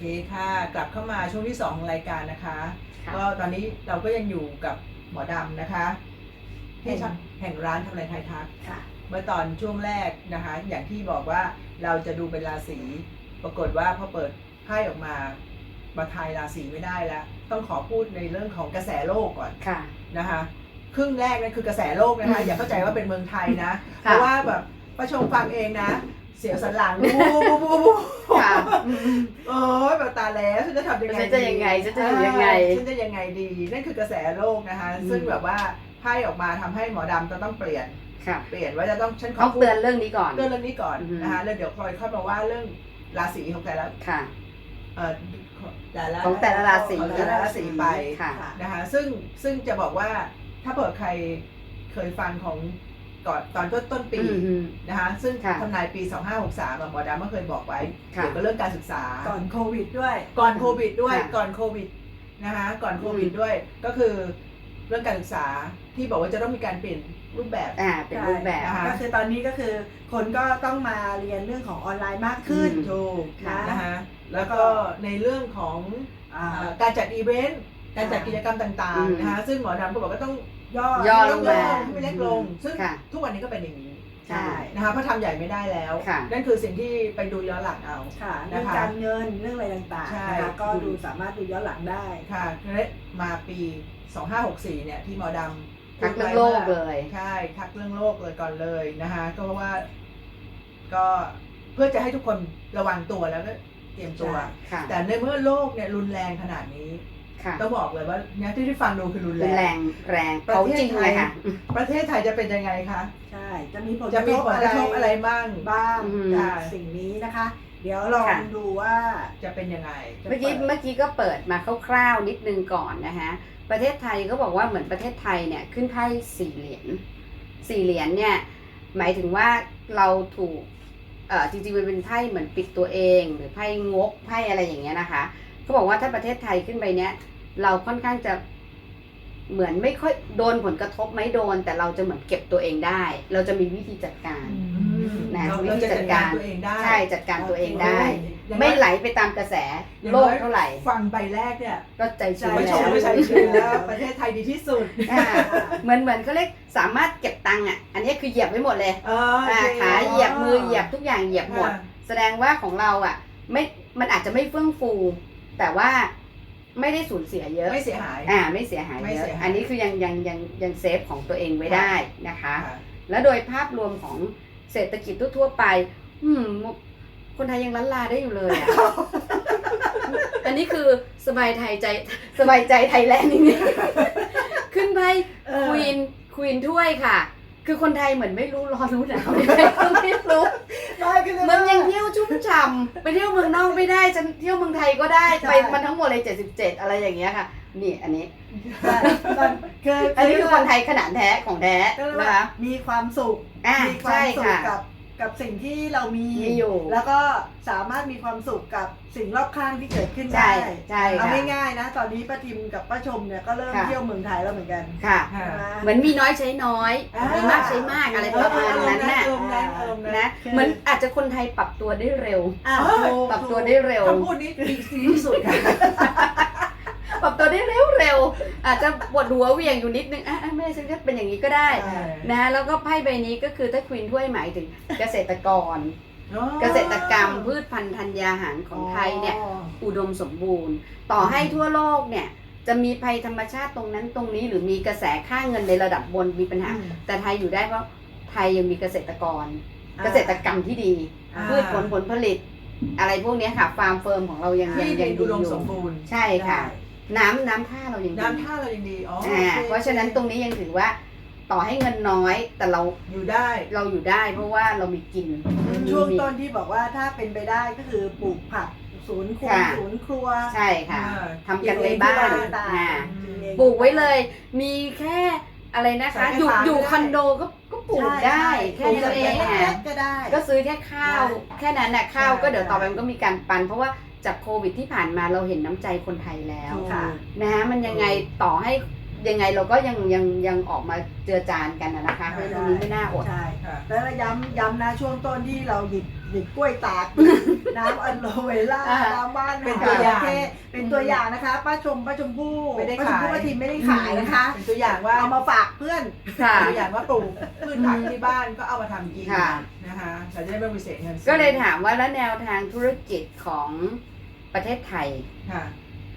เคค่ะ กลับเข้ามาช่วงที่สองของรายการนะคะ ค่ะก็ตอนนี้เราก็ยังอยู่กับหมอดำนะคะที่ทำแห่งร้านทำอะไรไทยทัก ค่ะ เมื่อตอนช่วงแรกนะคะ อย่างที่บอกว่าเราจะดูเป็นราศีปรากฏว่าพอเปิดไพ่ออกมามาทายราศีไม่ได้แล้ว ต้องขอพูดในเรื่องของกระแสโลกก่อนค่ะ นะคะ ครึ่งแรกนั่นคือกระแสโลกนะคะอืมอย่าเข้าใจว่าเป็นเมืองไทยนะ เพค่ะ ราะว่าแบบประชมฟังเองนะ เสียวสันหลังบูบูบูบูบูค่ะอืมโอ้ยแบบตายแล้วฉันจะทำยังไงฉันจะยังไงฉันจะอยู่ยังไงเออฉันจะยังไงดีนั่นคือกระแสโลกนะคะอืมซึ่งแบบว่าไพ่ออกมาทำให้หมอดำจะต้องเปลี่ยนค่ะเปลี่ยนว่าจะต้องฉันขอต้องพูดเตือนเรื่องนี้ก่อนเรื่องเรื่องนี้ก่อนอือฮึนะคะแล้วเดี๋ยวคอยค่อยมาว่าเรื่องราศีของแต่ละค่ะเอ่อแต่ละของแต่ละราศีของแต่ละราศีไปค่ะนะคะ ซึ่งซึ่งจะบอกว่าถ้าเปิดใครเคยฟังของ ก่อนตอนต้นต้นปีอืมนะคะซึ่งค่ะทำนายปี 2563อะหมอดำก็เคยบอกไว้ค่ะเกี่ยวกับเรื่องการศึกษา ก่อนโควิดด้วย ก่อนโควิดด้วยค่ะก่อนโควิดนะคะก่อนโควิดอืมด้วยก็คือเรื่องการศึกษาที่บอกว่าจะต้องมีการเปลี่ยนรูปแบบอ่าเป็นรูปแบบค่ะก็คือตอนนี้ก็คือคนก็ต้องมาเรียนเรื่องของออนไลน์มากขึ้นอืมถูกค่ะนะคะแล้วก็ในเรื่องของอ่าเอ่อการจัดอีเวนต์การจัดค่ะกิจกรรมต่างอืมๆนะคะซึ่งหมอดำก็บอกว่าต้อง ย่อย่ย่อต้องลย่งอมาให้มันเล็กลง ซึ่งค่ะทุกวันนี้ก็เป็นอย่างนี้ใช่ นะคะเพราะทำใหญ่ไม่ได้แล้ว ค่ะ นั่นคือสิ่งที่ไปดูย้อนหลังเอา ค่ะเรื่องนะคะการเงินเรื่องอะไรต่างใช่ ๆนะคะก็ดูสามารถดูย้อนหลังได้ ค่ะและมาปี 2564 เนี่ยที่หมอดำทักพูดเรื่องไว้โลกว่าเลย ใช่ทักเรื่องโลกเลยก่อนเลยนะคะก็เพราะว่าก็เพื่อจะให้ทุกคนระวังตัวแล้วก็เตรียมตัวใช่ค่ะ แต่ในเมื่อโลกเนี่ยรุนแรงขนาดนี้ ค่ะต้องบอกเลยว่าเนี่ยที่ที่ฟังดูคือรุนรุนแรแรงงแรงประเขาเทศจริงเลยค่ะ ประเทศไทยจะเป็นยังไงคะ ใช่ จะมีผลจะมีผลกระทบอะไรบ้างบ้างอืมจากสิ่งนี้นะคะ เดี๋ยวลองค่ะดูว่าจะเป็นยังไง เมื่อกี้เมื่อกี้ก็เปิดมาคร่าวๆนิดนึงก่อนนะคะประเทศไทยก็บอกว่าเหมือนประเทศไทยเนี่ยขึ้นไพ่สี่เหรียญสี่เหรียญเนี่ยหมายถึงว่าเราถูกเอ่อจริงๆมันเป็นไพ่เหมือนปิดตัวเอง หรือไพ่งกไพ่อะไรอย่างเงี้ยนะคะ เขาบอกว่าถ้าประเทศไทยขึ้นไปเนี้ย เราค่อนข้างจะเหมือนไม่ค่อยโดนผลกระทบไหม่โดน แต่เราจะเหมือนเก็บตัวเองได้ เราจะมีวิธีจัดการอืมนะเราวิเราธีจะจัจัดดกาการรตัวเองได้ใช่จัดการตัวเองได้อย่างน้อยไม่ไหลไปตามกระแสอย่างโลน้กอยเท่าไหร่ ฟังใบแรกเนี่ยก็ใจชื้นไม่ชแล้มวไม่ใช่ชื่อแล้วประเทศไทยดีที่สุดอ่าเหมือนเหมือนเขาเรียกสามารถเก็บตังค์อะอันนี้คือเหยียบไว้หมดเลยเออโออ่าเคขาเหยียบมือเหยียบทุกอย่างเหยียบหมดอ่าแสดงว่าของเราอะไม่มันอาจจะไม่เฟื่องฟู แต่ว่าไม่ได้สูญเสียเยอะไม่เสียหาย อ่าไม่เสียหายไม่เยเสียอะหาย อันนี้คือยังยังยังยังเซฟของตัวเองไว้ได้นะคะค่ะแล้วโดยภาพรวมของเศรษฐกิจทั่วๆไป อืม คนไทยยังล้านลาได้อยู่เลยอะ อันนี้คือสบายไทยใจสบายใจไทยแลนด์นี่ขึ้นไปเออ ควีนควีนถ้วยค่ะ คือคนไทยเหมือนไม่รู้ร้อนรู้หนาวยังไงก็ไม่รู้ ได้ก็เลยเมืองยัง เที่ยวชุ่มฉ่ำไปเที่ยวเมืองนอกไม่ได้ฉันเที่ยวเมืองไทยก็ได้ไปมันทั้งหมดเลย77 อะไรอย่างเงี้ยค่ะ นี่อันนี้ใช่ตอนคืออันนี้คือคนไทยขนาดแท้ของแท้ก็เรียกนะว่าคะมีความสุข อ่ามีควาใช่มสุขค่ะ กับ กับสิ่งที่เรามี มีอยู่แล้วก็สามารถมีความสุขกับสิ่งรอบข้างที่เกิดขึ้นใช่ได้ ใช่เอาค่ะง่ายๆนะ ตอนนี้ป้าทิมกับป้าชมเนี่ยก็เริ่มค่ะ เที่ยวเมืองไทยแล้วเหมือนกันค่ะ ค่ะใช่ไหมเหมือนมีน้อยใช้น้อย อ่ามี มีมากใช้มากอะไรประมาณนั้นน่ะอารมณ์นั้นอารมณ์นั้นนะเหมือนอาจจะคนไทยปรับตัวได้เร็ว อะเออถูกปรับตัวได้เร็ว คำพูดนี้ดีที่สุดค่ะ ปรับตัวได้เร็วเร็วๆอาจจะปวดหัวเหวียงอยู่นิดนึงอะอะไม่ฉันก็เป็นอย่างนี้ก็ได้ใช่ นะแล้วก็ไพ่ใบนี้ก็คือถ้าควีนถ้วยหมายถึงเกษตรกรอ๋อเกษตรกรรมพืชพันธุ์ธัญญาหารของไทยเนี่ย อุดมสมบูรณ์ ต่อให้ทั่วโลกเนี่ย จะมีภัยธรรมชาติตรงนั้นตรงนี้ หรือมีกระแสค่าเงินในระดับบนมีปัญหาอืมแต่ไทยอยู่ได้เพราะไทยยังมีเกษตรกรอ่าเกษตรกรรมที่ดีอ่า พืชผลผลผลิต อะไรพวกเนี้ยค่ะฟาร์มเฟิร์มของเรายังยังที่ดิยังนดีอุดมอยู่สมบูรณ์ใช่ค่ะ น้ำน้ำท่าเรายังดีน้ำท่าเรายังดีอ๋ออ่าโอคเพราะฉะนั้นตรงนี้ยังถือว่าต่อให้เงินน้อยแต่เราอยู่ได้ เราอยู่ได้ เพราะว่าเรามีกินมีช่วงมี ต้นที่บอกว่าถ้าเป็นไปได้ก็คือปลูกผักศูนย์ครัวค่ะศูนย์ครัวใช่ค่ะ อ่าทำกันในบ้านต่างอ่าๆเอง ปลูกไว้เลย มีแค่อะไรนะคะใส่อยู่กระถางอยู่ก็ได้ คอนโดก็ก็ปลูกได้ แค่นั้นเองปลูกอะเล็กๆก็ได้ ก็ซื้อแค่ข้าว ได้แค่นั้นน่ะข้าวใช่ก็เดี๋ยวต่อไปมันก็มีการปัน เพราะว่า จากโควิดที่ผ่านมาเราเห็นน้ำใจคนไทยแล้วค่ะ นะฮะมันยังไงต่อให้ยังไงเราก็ยังยังยังออกมาเจือจานกันนะนะคะเพราะฉะนั้นตรงนี้ไม่น่าอด ใช่ค่ะแล้วย้ำย้ำนะช่วงต้นที่เราหยิบหยิ บกล้วยตาก น้ำอะโลเวล่าอ่าน้ำบ้านเป็นตัวอย่างโเคเป็นตัวอย่างนะคะ ป้าชมป้าชมพู่ไม่ได้ป้าชมพู่ขายป้าทิมไม่ได้ขายนะคะ เป็นตัวอย่างว่าเอามาฝากเพื่อน ค่ะ ตัวอย่างว่าปลูกพืชผักที่บ้านก็เอามาทำกินค่ะ นะคะเราจะได้ไม่ไปเสียเงินซื้อก็เลยถามว่าแล้วแนวทางธุรกิจของประเทศไทยค่ะ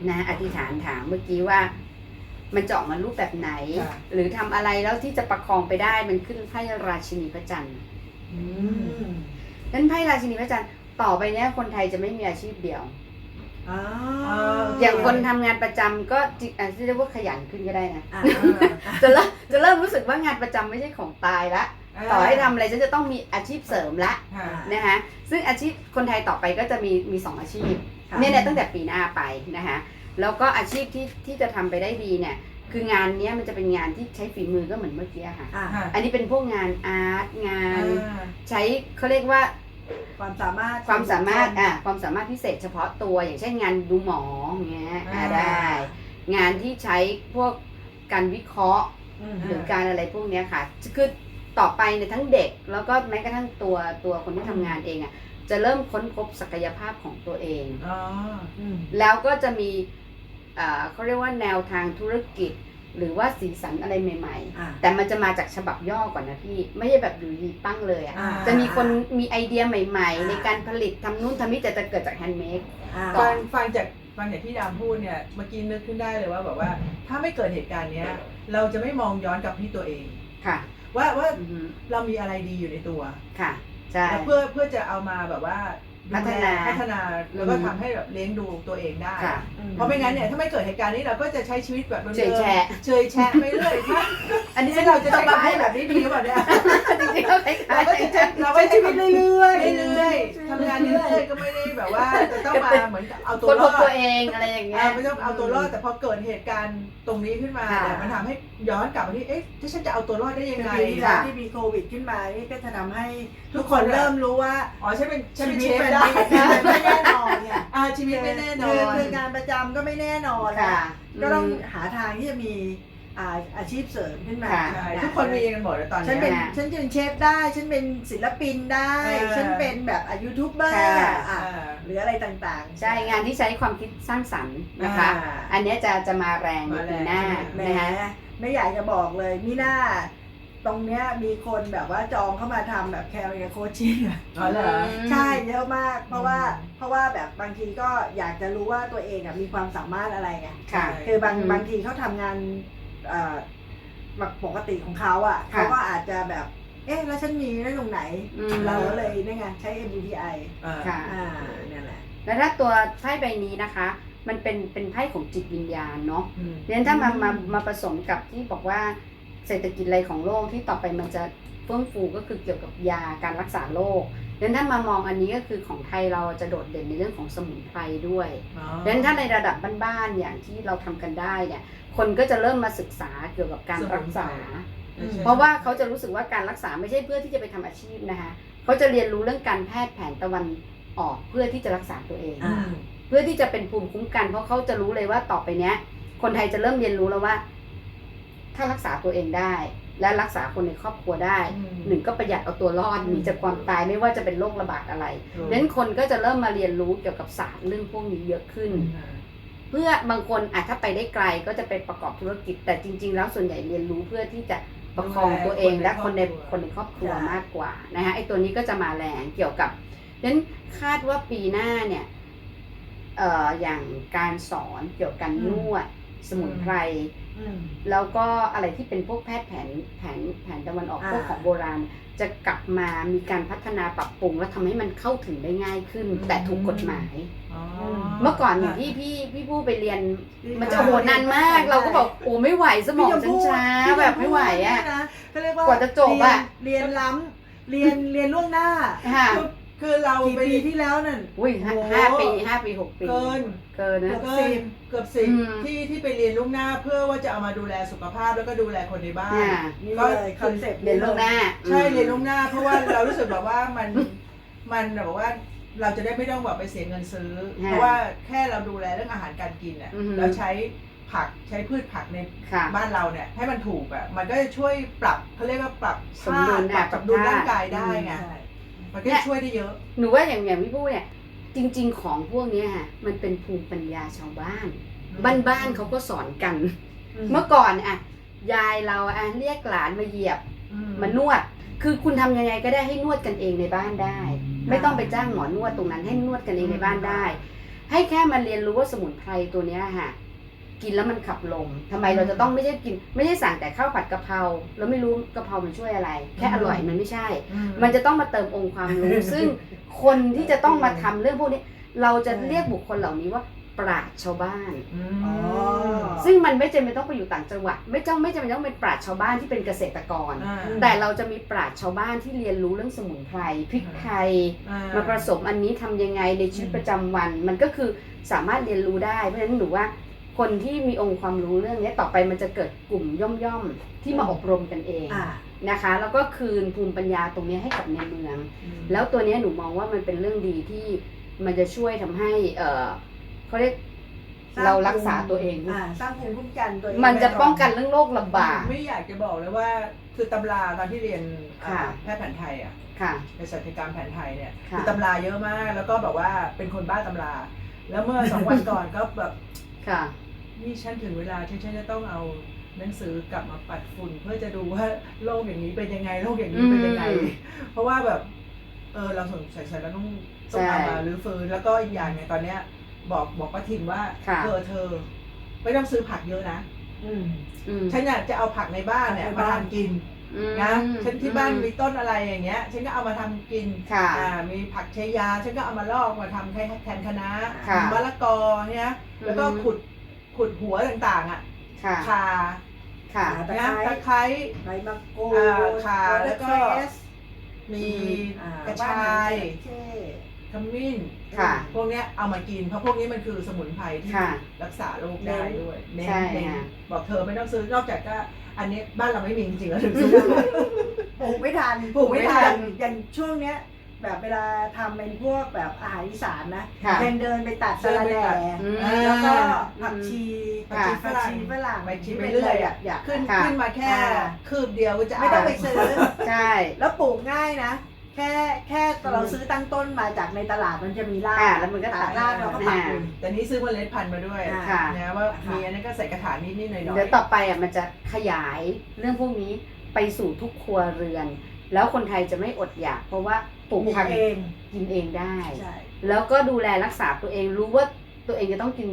นะอธิษฐานถามเมื่อกี้ว่า มันจะออกมารูปแบบไหน ค่ะ หรือทำอะไรแล้วที่จะประคองไปได้มันขึ้นไพ่ราชินีพระจันทร์ อืม นั้นไพ่ราชินีพระจันทร์ต่อไปเนี้ยคนไทยจะไม่มีอาชีพเดียว อ๋ออย่างคนทำงานประจำก็จิอาจจะเรียกว่าขยันขึ้นก็ได้นะ อะจะเริ่มจะเริ่มรู้สึกว่างานประจำไม่ใช่ของตายละ ต่อให้ทำอะไรฉันจะต้องมีอาชีพเสริมละค่ะ นะคะซึ่งอาชีพคนไทยต่อไปก็จะมีมีสองอาชีพ ค่ะ เนี่ยเนี่ยตั้งแต่ปีหน้าไปนะคะแล้วก็อาชีพที่ที่จะทำไปได้ดีเนี่ย คืองานเนี้ยมันจะเป็นงานที่ใช้ฝีมือก็เหมือนเมื่อกี้ค่ะ อะค่ะอันนี้เป็นพวกงานอาร์ตงานอ่าใช้เขาเรียกว่า ความสามารถความสามารถอะความสามารถพิเศษเฉพาะตัวอย่างเช่นงานดูหมออย่างเงี้ยอะได้ งานที่ใช้พวกการวิเคราะห์อืมหรือการอะไรพวกเนี้ยค่ะคือต่อไปในยทั้งเด็กแล้วก็แม้กระทั่งตัวตัวคนที่ทำงานเองอะจะเริ่มค้นพบศักยภาพของตัวเองอ๋ออืมแล้วก็จะมีเอ่อเขาเรียกว่าแนวทางธุรกิจ หรือว่าสีสันอะไรใหม่อะๆแต่มันจะมาจากฉบับย่อก่อนนะพี่ ไม่ใช่แบบอยู่ดีตั้งเลยอะอ่า จะมีคนมีไอเดียใหม่ๆอ่าในการผลิตทำนู่นทำนี่แต่จะเกิดจากแฮนด์เมด อะฟังฟังจากฟังจากที่ดามพูดเนี่ยเมื่อกี้นึกขึ้นได้เลยว่าแบบว่า ถ้าไม่เกิดเหตุการณ์เนี้ย เราจะไม่มองย้อนกลับที่ตัวเอง ค่ะว่าว่าอือฮึเรามีอะไรดีอยู่ในตัวค่ะ ใช่ แล้วเพื่อเพื่อจะเอามาแบบว่าดูแล พัฒนาพัฒนาแล้วก็อืมทำให้แบบเลี้ยงดูตัวเองได้ ค่ะ เพราะไม่งั้นเนี่ยถ้าไม่เกิดเหตุการณ์นี้เราก็จะใช้ชีวิตแบบดิมๆเฉยแฉะ เฉยแฉะไปเรื่อยถ้าอันนี้ที่เราจะใช้คำพูดแบบนี้ดีหรือเปล่าเนี่ยจริงๆก็คล้ายเราก็จะใช้เราก็ใช้ใช้ชีชีวิวิตตเรื่อยๆเรื่อยๆทำงานเรื่อยๆก็ไม่ได้แบบว่าจะต้องมาเหมือนกับเอาๆตัควนรพอบดตัวเองอะไรอย่างเงี้อ่ายไม่ต้องเอาตัวรอดแต่พอเกิดเหตุการณ์ตรงนี้ขึ้นมาค่ะ เนี่ยมันทำให้ย้อนกลับมาที่เอ๊ะถ้าฉันจะเอาตัวรอดได้ยังไงปีที่แล้วค่ะ ที่มีโควิดขึ้นมานี่ก็จะทำให้ทุทุกกคคนนเริ่เริ่มมรู้ว่า อ๋อฉันเป็นฉันชีเป็นวิเชตได้ไม่แน่นอนเนี่ยอ่าชีวิตไม่แน่นอคืน คืองานประจำก็ไม่แน่นอนค่ะ ก็ต้องหาทางที่จะมีอ่าอาชีพเสริมขึ้นมาค่ะ ใช่ทุกคนมีกันหมดเลยตอนฉันเป็นฉันเป็นเชฟได้ ฉันเป็นศิลปินได้ เออ ฉันเป็นแบบอายูทูบเบอร์ค่ะ อะอ่าหรืออะไรต่างๆ ใช่งานที่ใช้ความคิดสร้างสรรค์นะคะ อ่า อันเนี้ยจะจะมาแรงในมาแรงปีหน้าแหมนะคะ ไม่อยากจะบอกเลยมิน่า ตรงเนี้ยมีคนแบบว่าจองเข้ามาทำแบบแคริเอร์โคชิ่งอ๋อเหรอ ใช่เยอะมาก เพราะว่าอืมเพราะว่าแบบบางทีก็อยากจะรู้ว่าตัวเองอะมีความสามารถอะไรไง ค่ะ คือบางอืมบางทีเขาทำงานเอ่อแบบปกติของเขาอะค่ะ เขาก็อาจจะแบบ เอ๊ะ แล้วฉันมีได้ตรงไหน อืมเราก็เลยนี่ไงใช้ MBTI อ่า ค่ะ อ่าเนี่ยแหละ แล้วถ้าตัวไพ่ใบนี้นะคะ มันเป็นเป็นไพ่ของจิตวิญญาณเนาะอืมเพราะฉะนั้นถ้ามาอืม มามาผสมกับที่บอกว่า เศรษฐกิจอะไรของโลกที่ต่อไปมันจะเฟื่องฟูก็คือเกี่ยวกับยาการรักษาโรคดังนั้นถ้ามามองอันนี้ก็คือของไทยเราจะโดดเด่นในเรื่องของสมุนไพรด้วยอ๋อดังนั้นถ้าในระดับบ้านๆอย่างที่เราทำกันได้เนี่ย คนก็จะเริ่มมาศึกษาเกี่ยวกับการรักษาอืมเพราะว่าเขาจะรู้สึกว่าการรักษาไม่ใช่เพื่อที่จะไปทำอาชีพนะคะเขาจะเรียนรู้เรื่องการแพทย์แผนตะวันออกเพื่อที่จะรักษาตัวเองอ่าเพื่อที่จะเป็นภูมิคุ้มกัน เพราะเขาจะรู้เลยว่าต่อไปเนี้ย คนไทยจะเริ่มเรียนรู้แล้วว่า ถ้ารักษาตัวเองได้ และรักษาคนในครอบครัวได้อืมหนึ่งก็ประหยัดเอาตัวรอดหนีจากความตายไม่ว่าจะเป็นโรคระบาดอะไรดังนั้นคนก็จะเริ่มมาเรียนรู้เกี่ยวกับศาสตร์เรื่องพวกนี้เยอะขึ้น เพื่อบางคนอาจถ้าไปได้ไกลก็จะไปประกอบธุรกิจ แต่จริง ๆ แล้วส่วนใหญ่เรียนรู้เพื่อที่จะประคองตัวเองและคนในคนในครอบครัวมากกว่านะคะไอ้ตัวนี้ก็จะมาแรงเกี่ยวกับนั้นคาดว่าปีหน้าเนี่ยเอ่ออย่างการสอนเกี่ยวกับการนวดสมุนไพรอืม แล้วก็อะไรที่เป็นพวกแพทย์แผนแผนแผนตะวันออกอ่าพวกของโบราณ จะกลับมามีการพัฒนาปรับปรุง และทำให้มันเข้าถึงได้ง่ายขึ้น แต่ถูกกฎหมายอ๋อเมื่อก่อนอย่างที่พี่พี่ผู้ไปเรียนที่มันจะโหดนานมาก เราก็บอกโอ้ไม่ไหวสมองฉันช้าพี่ชมพู่แบบไม่ไหวอะพี่ชมพู่เนี่ยนะเขาเรียกว่ากว่าจะจบอะเรียนเรียนล้ำเรียนเรียนล่วงหน้าค่ะคือคือเรากี่ไปปีที่แล้วนั่นอุ้ยห้าโอ้โหห้าปีห้าปีหกปีเกิน เกินนะ เกินเกือบสิบอืม ที่ที่ไปเรียนล่วงหน้าเพื่อว่าจะเอามาดูแลสุขภาพแล้วก็ดูแลคนในบ้านอ่านี่เลยคอนเซ็ปต์เรียนล่วงหน้าใช่เรียนล่วงหน้า เพราะว่าเรารู้สึกแบบว่ามันมันแบบว่าเราจะได้ไม่ต้องแบบไปเสียเงินซื้อฮะเพราะว่าแค่เราดูแลเรื่องอาหารการกินเนี่ยอือฮึแล้วใช้ผักใช้พืชผักในค่ะ บ้านเราเนี่ยให้มันถูกอะมันก็จะช่วยปรับเขาเรียกว่าปรับสมดุลธาตุปรับอะสมดุลปรับธาตุร่างกายได้ไงใช่มันก็เนี่ย ช่วยได้เยอะ หนูว่าอย่างอย่างพี่พูดเนี่ย จริง ๆ ของพวกเนี้ยค่ะมันเป็นภูมิปัญญาชาวบ้าน บ้านๆเขาก็สอนกัน เมื่อก่อนอะยายเราอะเรียกหลานมาเหยียบอืมานวด คือคุณทำยังไงก็ได้ให้นวดกันเองในบ้านได้ ไม่ต้องไปจ้างหมอนวดตรงนั้นให้นวดกันเองในบ้านได้ ให้แค่มาเรียนรู้ว่าสมุนไพรตัวเนี้ยค่ะกินแล้วมันขับลมทำไมเราจะต้องไม่ใช่กิน ไม่ใช่สั่งแต่ข้าวผัดกะเพราแล้วไม่รู้กะเพรามันช่วยอะไร แค่อร่อยมันไม่ใช่อืมันจะต้องมาเติมองค์ความรู้ซึ่ง คนที่จะต้องมาทำเรื่องพวกนี้ เราจะเรียกบุคคลเหล่านี้ว่าปราชญ์ชาวบ้านอืมอ๋อ ซึ่งมันไม่จำเป็นต้องไปอยู่ต่างจังหวัด ไม่จ้องไม่จำเป็นต้องเป็นปราชญ์ชาวบ้านที่เป็นเกษตรกร อ่า แต่เราจะมีปราชญ์ชาวบ้านที่เรียนรู้เรื่องสมุนไพรพริกไทย อ่มาผสมอันนี้ทำยังไงในชีวิตประจำวัน มันก็คือสามารถเรียนรู้ได้ เพราะฉะนั้นหนูว่าคนที่มีองค์ความรู้เรื่องนี้ต่อไปมันจะเกิดกลุ่มย่อมๆที่มาอบรมกันเอง อ่า นะคะ แล้วก็คืนภูมิปัญญาตรงนี้ให้กับในเมืองอืมแล้วตัวเนี้ยหนูมองว่ามันเป็นเรื่องดีที่มันจะช่วยทำให้เออเขาเรียกสร้างเรารักษาตัวเองอ่าสร้างภูมิคุ้มกันตัวเองมันจะป้องกันเรื่องโรคระบาดไม่อยากจะบอกเลยว่าคือตำราตอนที่เรียนอ่าค่ะแพทย์แผนไทยอะค่ะในศัลยกรรมแผนไทยเนี่ยค่ะคือตำราเยอะมาก แล้วก็แบบว่าเป็นคนบ้าตำรา แล้วเมื่อสองวันก่อนก็แบบค่ะนี่ฉันถึงเวลาที่ฉันจะต้องเอา หนังสือกลับมาปัดฝุ่น เพื่อจะดูว่าโลกอย่างนี้เป็นยังไงโลกอย่างนี้เป็นยังไงอืมเพราะว่าแบบเออเราสงสัยๆแล้วต้องต้องเอามารื้อฟื้นแล้วก็อีกอย่างเนี่ยตอนเนี้ย บอกบอกป้าทินว่าค่ะเธอเธอ ไม่ต้องซื้อผักเยอะนะอืมอืมฉันอยากจะเอาผักในบ้านเนี่ยในมาบ้านทำกินอืมนะฉันที่บ้านมีต้นอะไรอย่างเงี้ย ฉันก็เอามาทำกินค่ะอ่ามีผักชายา ฉันก็เอามาลอกมาทำแทนแทนคะน้าค่ะมะละกอเนี่ยแล้วก็อือฮึขุดขุดหัวต่างๆ อะค่ะข่า ค่ะตะนะไคร้ตะไคร้ ใบมะกรูอ่าดข่าแล้วก็มีอ่กระชาย บ้นไหนจระเข้ขมิ้น ค่ะ พวกเนี้ยเอามากิน เพราะพวกนี้มันคือสมุนไพรที่ค่ะ รักษาโรคได้ด้วยเน้นใช่เน้นค่ะ บอกเธอไม่ต้องซื้อนอกจากก็อันนี้บ้านเราไม่มีจริงๆแล้วถึงซื้อ ปลูกไม่ทันปลูกไม่ทัน อย่างช่วงเนี้ย แบบเวลาทำเป็นพวกแบบอาหารอีสานนะค่ะยังเดินไปตัดสะระแหน่อืมแล้วก็ผักชีผักชีฝผักรั่งชีฝรั่งไปชิมที่ไปเป็นเรื่อยแบอะบอยากขึ้นค่ะ ขึ้นมาแค่อ่า คืบเดียวก็จะไม่ต้องไปซื้อ ใช่ แล้วปลูกง่ายนะ แค่แค่เราซื้อตั้งต้นมาจากในตลาดมันจะมีรากอ่าแล้วมันก็ตัด รากเราก็ปักอ่าเลยแต่นี้ซื้อเมล็ดพันธุ์มาด้วยอ่าค่ะ นะว่าค่ะมีอันนั้นก็ใส่กระถางนิดๆหน่อยๆ เดี๋ยวต่อไปอะมันจะขยายเรื่องพวกนี้ไปสู่ทุกครัวเรือน แล้วคนไทยจะไม่อดอยาก เพราะว่า ปลูกปลูกผักเองกินเองได้ ใช่แล้วก็ดูแลรักษาตัวเองรู้ว่าตัวเองจะต้องกิน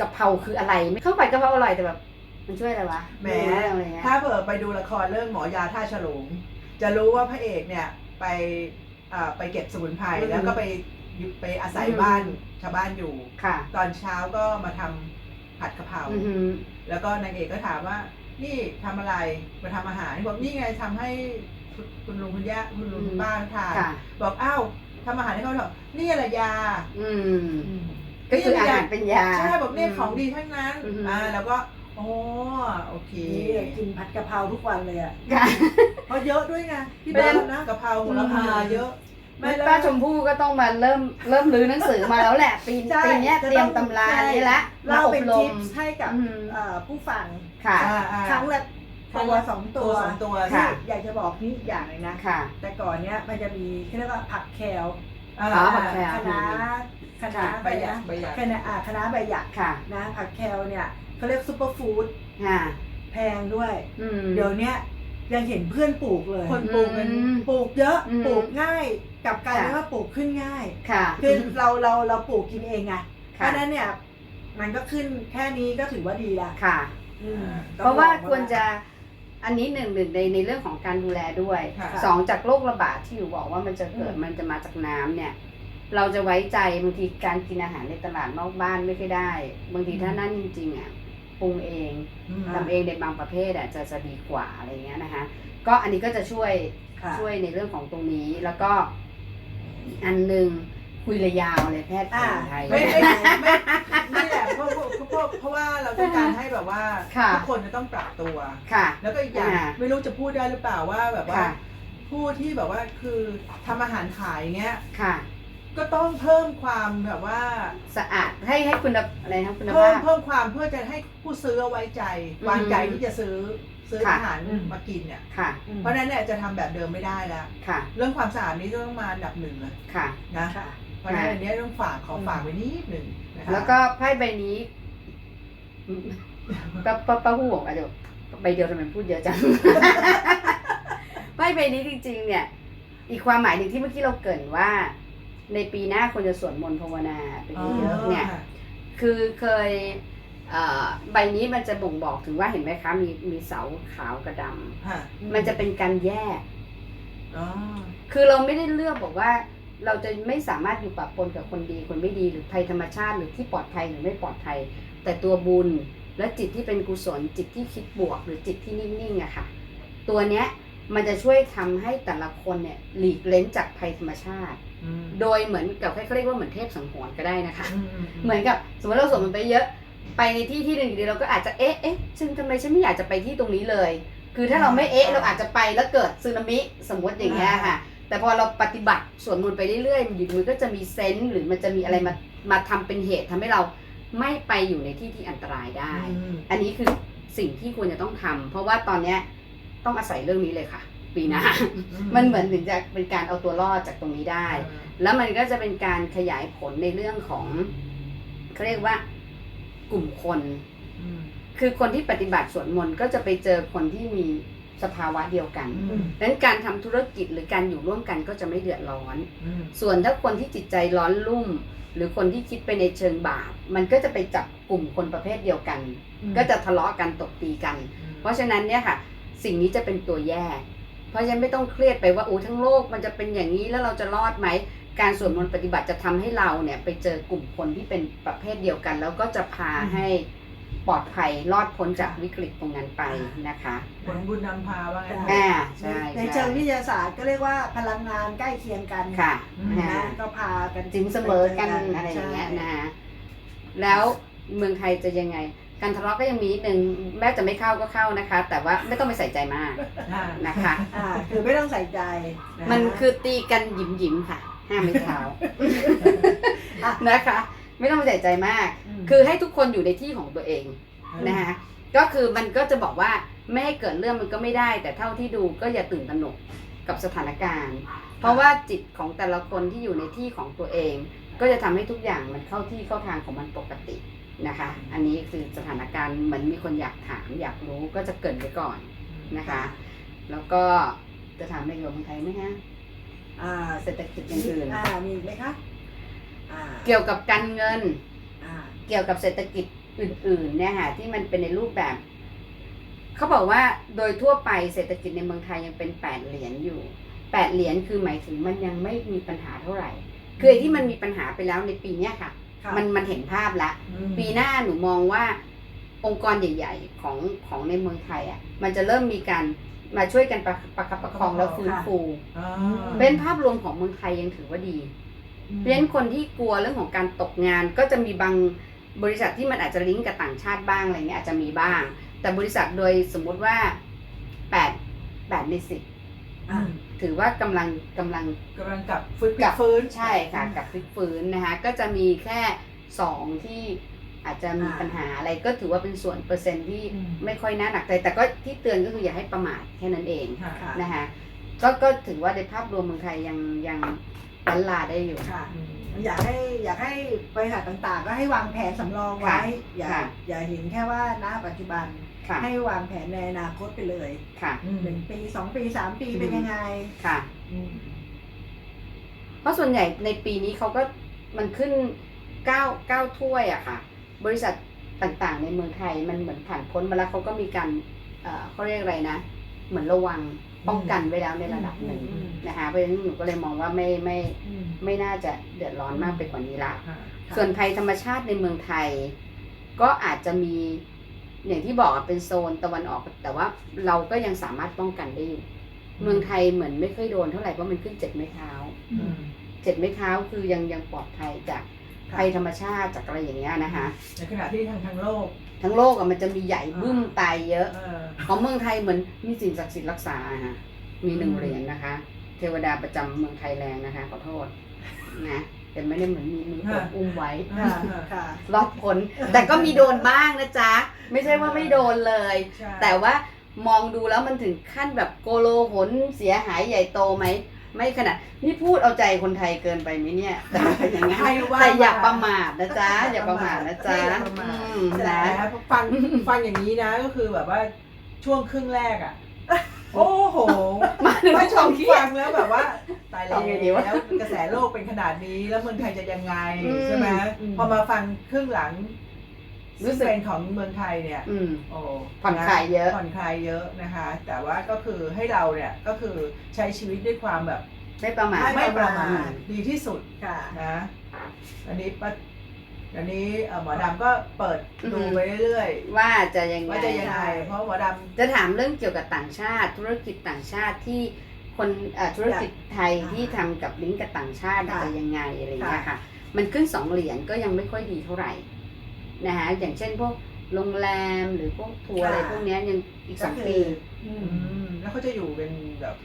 กะเพราคืออะไร ไม่ข้าวผัดกะเพราอร่อยแต่แบบ มันช่วยอะไรวะแหมรู้เรื่องอะไรเงี้ยถ้าเผื่อไปดูละครเรื่องหมอยาท่าฉลงจะรู้ว่าพระเอกเนี่ยไปอ่าไปเก็บสมุนไพรอืมแล้วก็ไปอยู่ไปอาศัยอืมบ้านชาวบ้านอยู่ ค่ะตอนเช้าก็มาทำผัดกะเพรา อือหือ แล้วก็นางเอกก็ถามว่า นี่ทำอะไรมาทำอาหารบอกนี่ไงทำให้ คุณคุณลุงคุณย่าคุณลุงคุณป้าทานค่ะ บอกอ้าวทำอาหารให้เขาเถอะนี่อะไรยา อืมก็คืออาหารเป็นยา ใช่บอกเนี่ยของดีทั้งนั้นอือฮึอ่าแล้วก็โอ้โอเคนี่กินผัดกะเพราทุกวันเลยอะ ค่ะ เพราะเยอะด้วยไงที่เป็บ้านนนะกะเพราโหระพาเยอะ ไม่แล้ว ป้าชมพู่ก็ต้องมาเริ่มเริ่มรื้อหนังสือมาแล้วแหละ ปีใช่ปีเนี้ยจะเตรียมต้องตำราใช่นี้ละมาเล่าอบเป็นรทิมปให้กับอืมเอ่อผู้ฟังค่ะ อ่าอ่า ครั้งละครั้ง ตัวละสองตัตัววสองตัวค่ะ อยากจะบอกนี่อีกอย่างหนึงนะ ค่ะ แต่ก่อนเนี้ยมันจะมีเขาเรียกว่าผักแคลอ่าอ๋อผักแคล คณะคณะใบหยักใบหยัก คณะอ่าคณะใบหยักค่ะนะผักแคลเนี่ยเขาเรียกซูเปอร์ฟู้ดค่ะแพงด้วย อืม เดี๋ยวเนี้ยยังเห็นเพื่อนปลูกเลยคนปลูกกัน อืมปลูกเยอะอืมปลูกง่ายกลับกลายเป็นค่ะ ว่าปลูกขึ้นง่าย ค่ะ คือเราเราเราปลูกกินเองไงเพค่ะ ราะฉะนั้นเนี่ยมันก็ขึ้นแค่นี้ก็ถือว่าดีละค่ะ อืมเพราะว่าต้องลองควรจะ อันนี้หนึ่งหนึ่งในในเรื่องของการดูแลด้วยค่ะสองจากโรคระบาดที่อยู่บอกว่ามันจะเกิดอืม มันจะมาจากน้ำเนี่ย เราจะไว้ใจบางทีการกินอาหารในตลาดนอกบ้านไม่ค่อยได้ บางทีถ้านั่นจริงๆอะปรุงเองอืม ทำเองในบางประเภทอะจะจะดีกว่าอะไรเงี้ยนะคะ ก็อันนี้ก็จะช่วยค่ะ ช่วยในเรื่องของตรงนี้แล้วก็อีกอันหนึ่ง คุยระยาวเลยแพทย์แผนไทย ไม่ไม่ไม่นี่แหละเพราะเพราะเพราะเพราะว่าเราต้องการให้แบบว่าค่ะ ทุกคนจะต้องปรับตัว ค่ะ แล้วก็อีกอย่างอ่าไม่รู้จะพูดได้หรือเปล่าว่าแบบว่า ค่ะ ผู้ที่แบบว่าคือทำอาหารขายเงี้ยค่ะ ก็ต้องเพิ่มความแบบว่า สะอาดให้ให้คุณภาพอะไรนะคุณเพิ่ภามพ เพิ่มความเพื่อจะให้ผู้ซื้อเอาไว้ใจอืมวางใจที่จะซื้อซื้อค่ะ อาหารมากินเนี่ย ค่ะ เพราะฉะนั้นเนี่ยจะทำแบบเดิมไม่ได้แล้ว ค่ะ เรื่องความสะอาดนี้ต้องมาอันดับหนึ่งเลยค่ะ นะ ค่ะ เพราะฉะนั้นอันเนี้ยต้องฝากขอฝากไว้นิดหนึ่งนะคะแล้วก็ไพ่ใบนี้ป้าป้าป้าหูบอกว่าเดี๋ยวใบเดียวทำไมพูดเยอะจัง ไพ่ใบนี้จริง ๆ เนี่ย อีกความหมายหนึ่งที่เมื่อกี้เราเกรินว่า ในปีหน้าควรจะสวดมนต์ภาวนาไปอ๋อเยอะๆเนี่ยค่ะคือเคยเอ่อใบนี้มันจะบ่งบอกถึงว่าเห็นไหมคะ มีมีเสาขาวกับดำค่ะมันจะเป็นการแยกอ๋อคือเราไม่ได้เลือกบอกว่า เราจะไม่สามารถอยู่ปะปนกับคนดีคนไม่ดีหรือภัยธรรมชาติหรือที่ปลอดภัยหรือไม่ปลอดภัย แต่ตัวบุญและจิตที่เป็นกุศลจิตที่คิดบวก หรือจิตที่นิ่งๆอะค่ะ ตัวเนี้ยมันจะช่วยทำให้แต่ละคนเนี่ยหลีกเล้นจากภัยธรรมชาติอืมโดยเหมือนกับเขาเรียกว่าเหมือนเทพสังหรณ์ก็ได้นะคะอืมอืมเหมือนกับสมมติเราสวดมันต์ไปเยอะ ไปในที่ที่หนึ่งอยู่ดีเราก็อาจจะเอ๊ะเอ๊ะฉันทำไมฉันไม่อยากจะไปที่ตรงนี้เลย คือถ้าเราไม่เอ๊ะเราอาจจะไปแล้วเกิดสึนามิสมมติอย่างเงี้ยค่ะ แต่พอเราปฏิบัติสวดมนต์ไปเรื่อยๆมันอยู่มันก็จะมีเซนส์หรือมันจะมีอะไรมามาทำเป็นเหตุทำให้เราไม่ไปอยู่ในที่ที่อันตรายได้อืมอันนี้คือสิ่งที่ควรจะต้องทำเพราะว่าตอนเนี้ยต้องอาศัยเรื่องนี้เลยค่ะ ปีหน้ามันเหมือนถึงจะเป็นการเอาตัวรอดจากตรงนี้ได้ แล้วมันก็จะเป็นการขยายผลในเรื่องของเขาเรียกว่ากลุ่มคนอืมคือคนที่ปฏิบัติสวดมนต์ก็จะไปเจอคนที่มี สภาวะเดียวกันอืมดังนั้นการทำธุรกิจหรือการอยู่ร่วมกันก็จะไม่เดือดร้อนอืมส่วนถ้าคนที่จิตใจร้อนรุ่ม หรือคนที่คิดไปในเชิงบาปมันก็จะไปจับกลุ่มคนประเภทเดียวกัน ก็จะทะเลาะกันตบตีกัน เพราะฉะนั้นเนี่ยค่ะสิ่งนี้จะเป็นตัวแยก เพราะฉะนั้นไม่ต้องเครียดไปว่าโอ้ทั้งโลกมันจะเป็นอย่างนี้แล้วเราจะรอดไหมการสวดมนต์ปฏิบัติจะทำให้เราเนี่ยไปเจอกลุ่มคนที่เป็นประเภทเดียวกัน แล้วก็จะพาให้ ปลอดภัยรอดพ้นจากวิกฤตตรงนั้นไปนะคะผลบุญนำพาว่างั้นเถอ่าอะใช่ในใช่เชิงวิทยาศาสตร์ก็เรียกว่าพลังงานใกล้เคียงกันค่ะอืมนะนะก็พากันจิงเสมอกันอะไรอย่างเงี้ยใช่นะคะแล้วเมืองไทยจะยังไง การทะเลาะก็ยังมีนิดนึงแม้จะไม่เข้าก็เข้านะคะ แต่ว่าไม่ต้องไปใส่ใจมากอ่านะคะอ่าคือไม่ต้องใส่ใจะมันคือตีกันหยิมหยิมๆค่ะ ห้ามไม่เท้าอะนะคะ ไม่ต้องไปใส่ใจมากมคือให้ทุกคนอยู่ในที่ของตัวเองนะคะก็คือมันก็จะบอกว่าไม่ให้เกิดเรื่องมันก็ไม่ได้ แต่เท่าที่ดูก็อย่าตื่นตระหนกกับสถานการณ์ เพราะว่าจิตของแต่ละคนที่อยู่ในที่ของตัวเอง ก็จะทำให้ทุกอย่างมันเข้าที่เข้าทางของมันปกตินะคะ อันนี้คือสถานการณ์เหมือนมีคนอยากถามอยากรู้ก็จะเกรินไปก่อนนะคะ แล้วก็จะถามในเกี่ยวกับเมืองไทยไหมฮะอ่าเศรษฐกิจอย่างอื่นอ่ามีอีกไหมคะ อ่าเกี่ยวกับการเงิน อ่าเกี่ยวกับเศรษฐกิจอื่นๆเนี่ยค่ะที่มันเป็นในรูปแบบ เขาบอกว่าโดยทั่วไปเศรษฐกิจในเมืองไทยยังเป็นแปดเหรียญอยู่แปดเหรียญคือหมายถึงมันยังไม่มีปัญหาเท่าไหร่ คือไอ้ที่มันมีปัญหาไปแล้วในปีเนี้ยค่ะ ค่ะมันมันเห็นภาพแล้วอืมปีหน้าหนูมองว่าองค์กรใหญ่ ๆ ของของในเมืองไทยอะมันจะเริ่มมีการมาช่วยกันประประคับประคองแล้วฟื้นฟู อ่า เป็นภาพรวมของเมืองไทยยังถือว่าดี เพราะฉะนั้นคนที่กลัวเรื่องของการตกงานก็จะมีบางบริษัทที่มันอาจจะลิงก์กับต่างชาติบ้างอะไรเงี้ยอาจจะมีบ้าง แต่บริษัทโดยสมมุติว่าแปดแปดในสิบอ่าถือว่ากำลังกำลังกำลังกลับฟื้นกลับฟื้นใช่ค่ะกับพลิกฟื้นนะคะก็จะมีแค่สองที่อาจจะมีอ่าปัญหาอะไรก็ถือว่าเป็นส่วนเปอร์เซ็นต์ที่อืมไม่ค่อยน่าหนักใจ แต่ก็ที่เตือนก็คืออย่าให้ประมาทแค่นั้นเองค่ะค่ะนะคะก็ก็ถือว่าในภาพรวมเมืองไทยยังยัง ลันลาได้อยู่ ค่ะอืมอยากให้อยากให้บริษัทต่างๆ ก็ให้วางแผนสำรองไว้ค่ะอย่าค่ะ อย่าเห็นแค่ว่าณปัจจุบัน ค่ะ ให้วางแผนในอนาคตไปเลยค่ะอืมหนึ่งปีสองปีสามปีเป็นยังไง ค่ะอืมเพราะส่วนใหญ่ในปีนี้เขาก็มันขึ้นเก้าเก้าถ้วยอะค่ะ บริษัทต่างๆ ในเมืองไทยมันเหมือนผ่านพ้นมาแล้วเขาก็มีการเอ่อเขาเรียกอะไรนะ เหมือนระวัง ป้องกันไว้แล้วในระดับหนึ่งอืมนะคะเพราะฉะนั้นหนูก็เลยมองว่าไม่ไม่อืมไม่น่าจะเดือดร้อนมากไปกว่านี้ละค่ะส่วนภัยธรรมชาติในเมืองไทย ก็อาจจะมีอย่างที่บอกอะเป็นโซนตะวันออก แต่ว่าเราก็ยังสามารถป้องกันได้อยู่เมืองไทยเหมือนไม่ค่อยโดนเท่าไหร่เพราะมันขึ้นเจ็ดไม้เท้าอืมเจ็ดไม้เท้าคือยังยังปลอดภัยจากภัยธรรมชาติจากอะไรอย่างเงี้ยนะคะในขณะที่ทางทางโลก ทั้งโลกอะมันจะมีใหญ่บึ้มตายเยอะเออของเมืองไทยเหมือนมีสิ่งศักดิ์สิทธิ์รักษาอะฮะมีหนึ่งอืมเหรียญนะคะ เทวดาประจำเมืองไทยแรงนะคะขอโทษนะแต่ไม่ได้เหมือนมีมืออบอุ้มไว้ค่ะค่ะล็อกผล แต่ก็มีโดนบ้างนะจ๊ะ ไม่ใช่ว่าไม่โดนเลยใช่แต่ว่ามองดูแล้วมันถึงขั้นแบบโกโลหนเสียหายใหญ่โตไหม ไม่ขนาดนี่พูดเอาใจคนไทยเกินไปไหมเนี่ยแต่เป็นอย่างนั้นใครว่าแต่อย่าประมาทนะจ๊ะอย่าประมาทนะจ๊ะอย่าประมาทอืมแต่นะฟังฟังอย่างนี้นะก็คือแบบว่าช่วงครึ่งแรกอะ โอ้โหมาถึงไม่ชความมเครียฟัดงแล้วแบบว่าตายแล้วทำไงดีวะกระแสโลกเป็นขนาดนี้แล้วเมืองไทยจะยังไงอืมใช่ไหมอืมพอมาฟังครึ่งหลัง รู้รู้สึกเป็นของเมืองไทยเนี่ยอืม โอ้ผ่อนคลายเยอะ ผ่อนคลายเยอะนะคะ แต่ว่าก็คือให้เราเนี่ยก็คือใช้ชีวิตด้วยความแบบไม่ประมาท ไม่ประมาทดีที่สุด ค่ะ นะอันนี้ปะอันนี้เอ่อหมอดำก็เปิดดูอือฮึไปเรื่อยว่าจะยังๆไง ว่าจะยังไง เพราะหมอดจะถามเรื่องเกี่ยวกับต่างชาติ ธุรกิจต่างชาติที่คนเอ่อธุรกิจไทยอ่าที่ทำกับลิงก์กับต่างชาติค่ะจะยังไงอะไรอย่างเงี้ยค่ะค่ะมันขึ้นสองเหรียญก็ยังไม่ค่อยดีเท่าไหร่ นะคะอย่างเช่นพวกโรงแรมหรือพวกทัวร์อะไรพวกเนี้ยยังอีกสองปี อืำมอืมแล้วเขาจะอยู่เป็นแบบ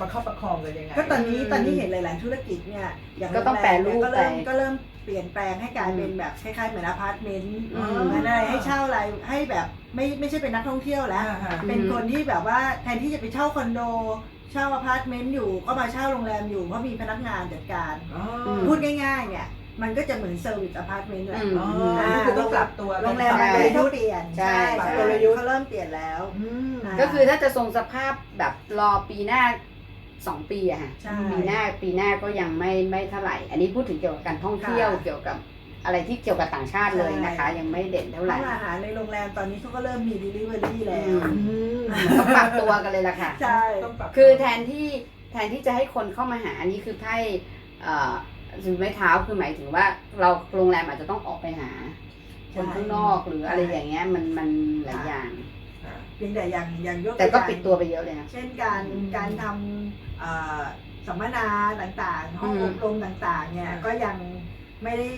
ประคับประคองกันยังไงก็ตอนนี้อืมตอนนี้เห็นหลาย ๆ ธุรกิจเนี่ยอย่างก็ต้องแปรรูปโงแมเนี่ยก็เริ่มไปก็เริ่มเปลี่ยนแปลงให้กลายเป็นอืมแบบคล้าย ๆ เหมือนอพาร์ตเมนต์อืมเหมือนอะไรให้เช่าอะไรให้แบบไม่ไม่ใช่เป็นนักท่องเที่ยวแล้วอ่าฮะเป็นคนที่แบบว่าแทนที่จะไปเช่าคอนโดเช่าอพาร์ตเมนต์อยู่ก็มาเช่าโรงแรมอยู่เพราะมีพนักงานจัดการอ๋ออืมพูดง่าย ๆ เนี่ย มันก็จะเหมือนเซอร์วิสอพาร์ตเมนต์แหละอืมอ๋อก็คือต้องปรับตัวโรงแรมใช่มันก็เปลี่ยนใช่ใช่กลยุทธ์ เขาเริ่มเปลี่ยนแล้ว อืม อ่า ก็คือถ้าจะทรงสภาพแบบรอปีหน้าสองปีอะค่ะ ใช่ ปีหน้าปีหน้าก็ยังไม่ไม่เท่าไหร่ อันนี้พูดถึงเกี่ยวกับการท่องเที่ยวค่ะเกี่ยวกับอะไรที่เกี่ยวกับต่างชาติเลยนะคะ ใช่ ยังไม่เด่นเท่าไหร่ห้องอาหารในโรงแรมตอนนี้เขาก็เริ่มมี delivery แล้วอือืมต้องปรับตัวกันเลยล่ะค่ะ ใช่ ต้องปรับคือแทนที่แทนที่จะให้คนเข้ามาหาอันนี้คือไพ่เอ่อ ถือไม้เท้าคือหมายถึงว่าเราโรงแรมอาจจะต้องออกไปหา คนข้างนอกหรืออะไรอย่างเงี้ยมันมันหลายอย่างอ่าเพียงแต่อย่างอย่างยกแต่ก็อย่างปิดตัวไปเยอะเลยนะ เช่นการอืมการทำเอ่อสัมมนาต่างๆห้องอือมบรมต่างๆ เนี่ยค่ะก็ยังไม่ได้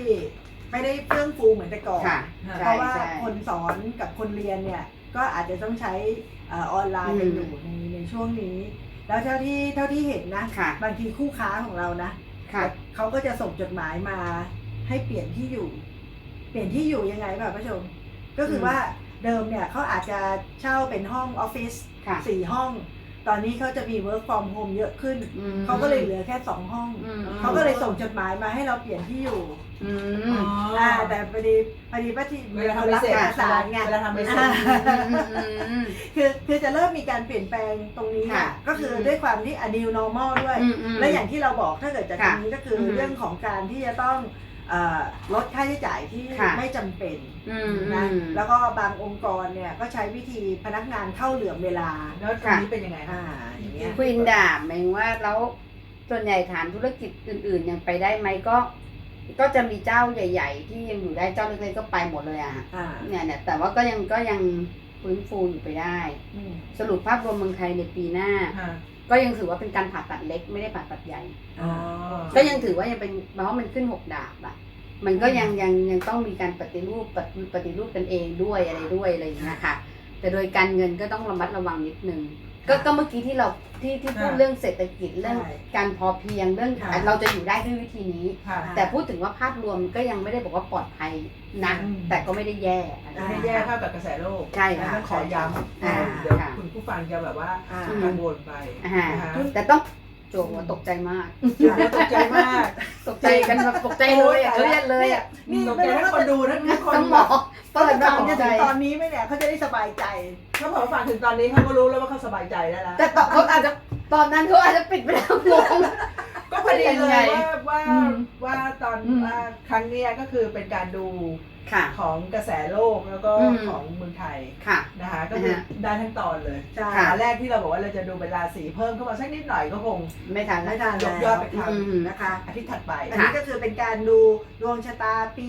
ไม่ได้เฟื่องฟูเหมือนแต่ก่อนค่ะเพใช่ราะว่าใช่คนสอนกับคนเรียนเนี่ยก็อาจจะต้องใช้เออออนไลน์กันอยู่อืมในในช่วงนี้ แล้วเท่าที่เท่าที่เห็นนะค่ะบางทีคู่ค้าของเรานะ ค่ะเขาก็จะส่งจดหมายมาให้เปลี่ยนที่อยู่ เปลี่ยนที่อยู่ยังไงป่ะผู้ชม ก็คือมว่าเดิมเนี่ยเขาอาจจะเช่าเป็นห้องออฟฟิศค่ะสี่ห้อง ตอนนี้เขาจะมี work from home เยอะขึ้น อืมเขาก็เลยเหลือแค่สองห้อง อืม เขาก็เลยส่งจดหมายมาให้เราเปลี่ยนที่อยู่อือ๋มออ่าแต่พอดีพอดีป้าทีเวลาทำรับใบเสร็จ เอกสารไง เวลาทำใบเสร็จอ่าอืมคือคือจะเริ่มมีการเปลี่ยนแปลงตรงนี้ค่ะอะก็คืออมด้วยความที่ a new normal ด้วยอืมอืมและอย่างที่เราบอกถ้าเกิดจากตรค่ะงนี้ก็คืออม เรื่องของการที่จะต้องเอ่อ ลดค่าใช้จ่ายที่ค่ะไม่จำเป็นอืมนะอืม แล้วก็บางองค์กรเนี่ยก็ใช้วิธีพนักงานเข้าเหลื่อมเวลาแล้วตรงนี้เป็นยังไงอ่าอย่างเงี้ย ควินดาบหมายถึงว่าแล้วส่วนใหญ่ฐานธุรกิจอื่นๆยังไปได้ไหมก็ ก็จะมีเจ้าใหญ่ ๆ ที่ยังอยู่ได้เจ้าเล็กๆก็ไปหมดเลยอะฮะอ่าเนี่ยเนี่ยแต่ว่าก็ยังก็ยังฟื้นฟูอยู่ไปได้ อืมสรุปภาพรวมเมืองไทยในปีหน้า ค่ะ ก็ยังถือว่าเป็นการผ่าตัดเล็กไม่ได้ผ่าตัดใหญ่ อ๋อก็ยังถือว่ายังเป็นเพราะมันขึ้นหกดาบอะมันก็ยังยังยังต้องมีการปฏิรูปปฏิปฏิรูปกันเองด้วยอะไรด้วยอะไรอย่างเงี้ยค่ะ แต่โดยการเงินก็ต้องระมัดระวังนิดนึง ก็ก็เมื่อกี้ที่เราที่ที่พูดค่ะเรื่องเศรษฐกิจเรื่องใช่การพอเพียงเรื่องค่ะเราจะอยู่ได้ด้วยวิธีนี้ ค่ะ แต่พูดถึงว่าภาพรวมก็ยังไม่ได้บอกว่าปลอดภัยนะอืม แต่ก็ไม่ได้แย่อะไรไม่ได้แย่เท่ากับกระแสโลกใช่ค่ะแล้วขอย้ำอ่าเดี๋ยวค่ะคุณผู้ฟังจะแบบว่าอ่า กังวลไปอ่านะคะ แต่ต้อง โจหัวตกใจมากเดี๋ยวตกใจมากตกใจกันแบบตกใจเลยอะเครียดเลยอะนี่ตกใจทั้งคนดูทั้งคนต้องหมอเปิดมาฟัตงกจะใจถึงตอนนี้ไหมเนี่ยเขาจะได้สบายใจเขาบอกฟังถึงตอนนี้เขาก็รู้แล้วว่าเขาสบายใจได้แล้วแต่ตอนเขาอาจจะตอนนั้นเขาอาจจะปิดไปแล้วงง ก็พอดีเป็นเลไงยว่าว่าอืมว่าตอนอืม ว่าครั้งเนี้ยก็คือเป็นการดู ค่ะ ของกระแสโลกแล้วก็อืม ของเมืองไทยค่ะ นะคะก็คือนะฮะได้ทั้งตอนเลยใช่ค่ะอันแรกที่เราบอกว่าเราจะดูเป็นราศีเพิ่มเข้ามาสักนิดหน่อยก็คง ไม่ทันไม่แล้วทันยแล้กยอดวไปทอืม นะคะำอาทิตย์ถัดไป อันนี้ก็คือเป็นการดูดวงชะตาปี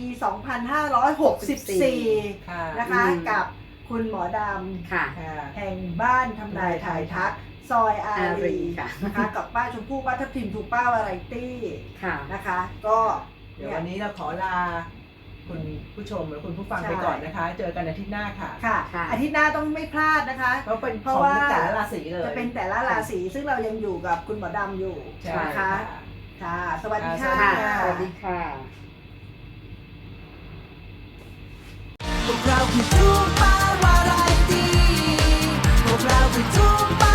2564 ค่ะนะคะ อืม กับคุณหมอดค่ะค่ะำแห่งบ้านทำนายถ่ายทัก ซอยอาอารีรีค่ะ นะคะกับป้าชมพู่ป้าทับทิมถูกป้าวาไรตี้ค่ะ นะคะ ก็เดี๋ยววันนี้เราขอลา คุณผู้ชมและคุณผู้ฟังใช่ไปก่อนนะคะ เจอกันอาทิตย์หน้าค่ะ ค่ะ ค่ะ อาทิตย์หน้าต้องไม่พลาดนะคะ เพราะเป็นเพขอราะงว่า แต่ละราศีเลยจะเป็นแต่ละราศีซึ่งเรายังอยู่กับคุณหมอดำอยู่ใช่นะคะค่ะค่ะ สวัสดีอ่าค่ะ ค่ะ สวัสดีค่ะ พวกเราคือทูปาวาไรตี้พวกเราคือทูปา